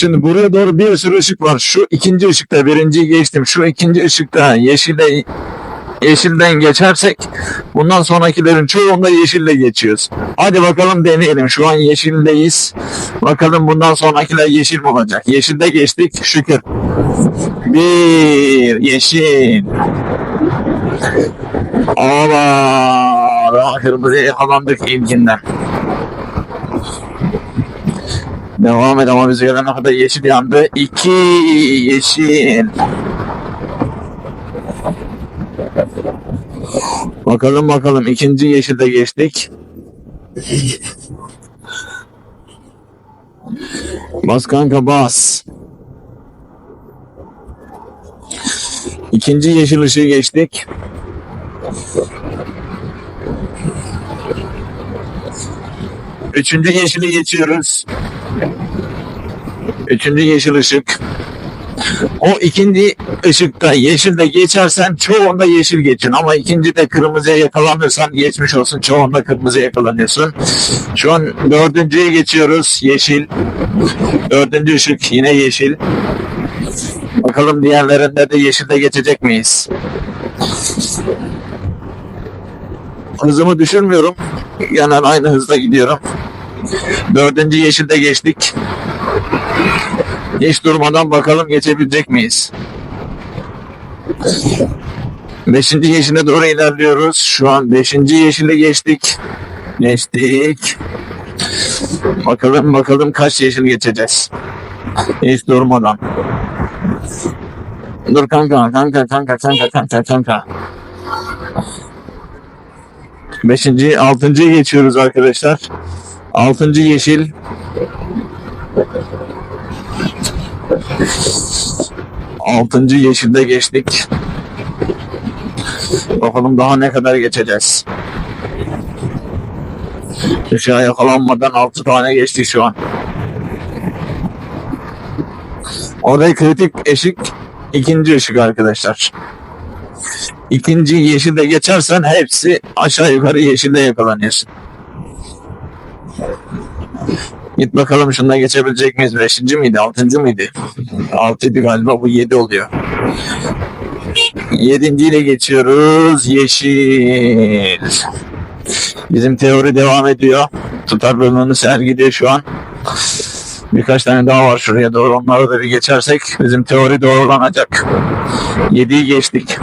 Şimdi buraya doğru bir sürü ışık var. Şu ikinci ışıkta birinciyi geçtim. Şu ikinci ışıkta yeşile yeşilden geçersek bundan sonrakilerin çoğunda yeşille geçiyoruz. Hadi bakalım deneyelim. Şu an yeşildeyiz. Bakalım bundan sonrakiler yeşil mi olacak? Yeşilde geçtik şükür. Bir yeşil. Allah. Daha kırmızıya yakalandık ilkinden. Devam et ama bize gelene kadar yeşil yandı. İki yeşil. Bakalım bakalım ikinci yeşilde geçtik. Bas kanka bas. İkinci yeşil ışığı geçtik. Üçüncü yeşili geçiyoruz. Üçüncü yeşil ışık. O ikinci ışıkta yeşilde geçersen çoğunda yeşil geçin ama ikinci de kırmızıya yakalanırsan geçmiş olsun çoğunda kırmızıya yakalanıyorsun. Şu an dördüncüye geçiyoruz yeşil. Dördüncü ışık yine yeşil. Bakalım diğerlerinde de yeşilde geçecek miyiz? Hızımı düşürmüyorum. Genel aynı hızda gidiyorum. Dördüncü yeşilde geçtik. Hiç durmadan bakalım geçebilecek miyiz? Beşinci yeşile doğru ilerliyoruz. Şu an beşinci yeşile geçtik. Geçtik. Bakalım bakalım kaç yeşil geçeceğiz. Hiç durmadan. Dur kanka kanka kanka kanka kanka kanka. Beşinci, altıncıyı geçiyoruz arkadaşlar. Altıncı yeşil. Altıncı yeşilde geçtik. Bakalım daha ne kadar geçeceğiz. Işığa yakalanmadan altı tane geçtik şu an. Orada kritik ışık ikinci ışık arkadaşlar. İkinci yeşilde geçersen hepsi aşağı yukarı yeşilde yakalanıyorsun. Git bakalım şunda geçebilecek miyiz? Beşinci miydi? Altıncı mıydı? Altıydı galiba bu yedi oluyor. Yedinciyle geçiyoruz. Yeşil. Bizim teori devam ediyor. Tutar bölümünü sergiliyor şu an. Birkaç tane daha var şuraya doğru. Onları da bir geçersek bizim teori doğrulanacak. Yediyi geçtik.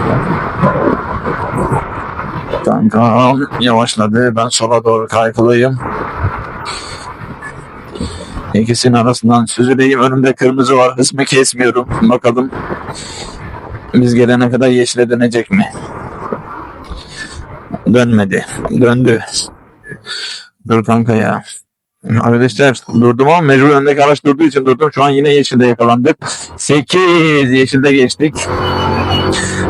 Kankam yavaşladı. Ben sola doğru kaykılıyım. İkisinin arasından süzüleyim. Önümde kırmızı var. Hızımı kesmiyorum. Bakalım biz gelene kadar yeşile dönecek mi? Dönmedi. Döndü. Dur kanka ya. Arkadaşlar durdum ama mecbur öndeki araç durduğu için durdum. Şu an yine yeşilde yakalandık. 8 yeşilde geçtik.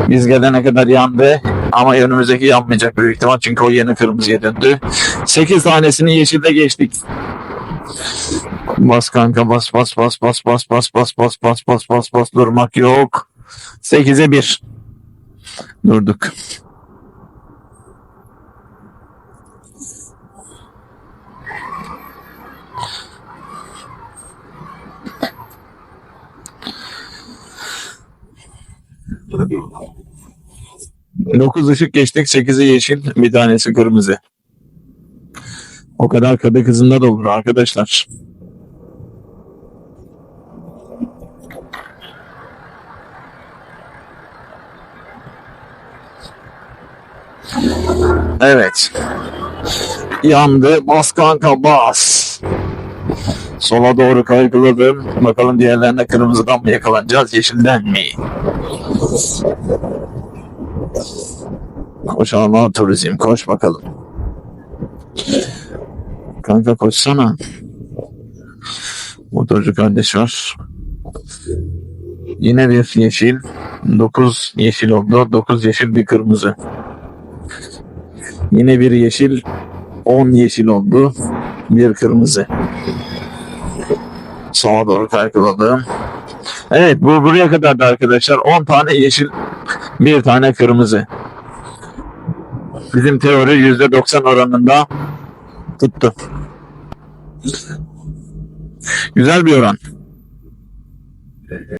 Biz gelene kadar yandı. Ama önümüzdeki yanmayacak büyük ihtimal çünkü o yeni kırmızıya döndü. 8 tanesini yeşilde geçtik. Bas kanka bas bas bas bas bas bas bas bas bas bas bas bas durmak yok. 8'e 1. Durduk. Dokuz ışık geçtik, sekizi yeşil, bir tanesi kırmızı. O kadar kadı kızında da olur arkadaşlar. Evet. Yandı. Bas kanka bas. Sola doğru kaygıladım. Bakalım diğerlerine kırmızıdan mı yakalanacağız, yeşilden mi? Koş ama turizm koş bakalım. Kanka koşsana. Motorcu kardeş var. Yine bir yeşil. 9 yeşil oldu. 9 yeşil bir kırmızı. Yine bir yeşil. 10 yeşil oldu. Bir kırmızı. Sola doğru kaykıladım. Evet bu buraya kadar da arkadaşlar 10 tane yeşil bir tane kırmızı. Bizim teori %90 oranında Tuttu. Güzel bir oran.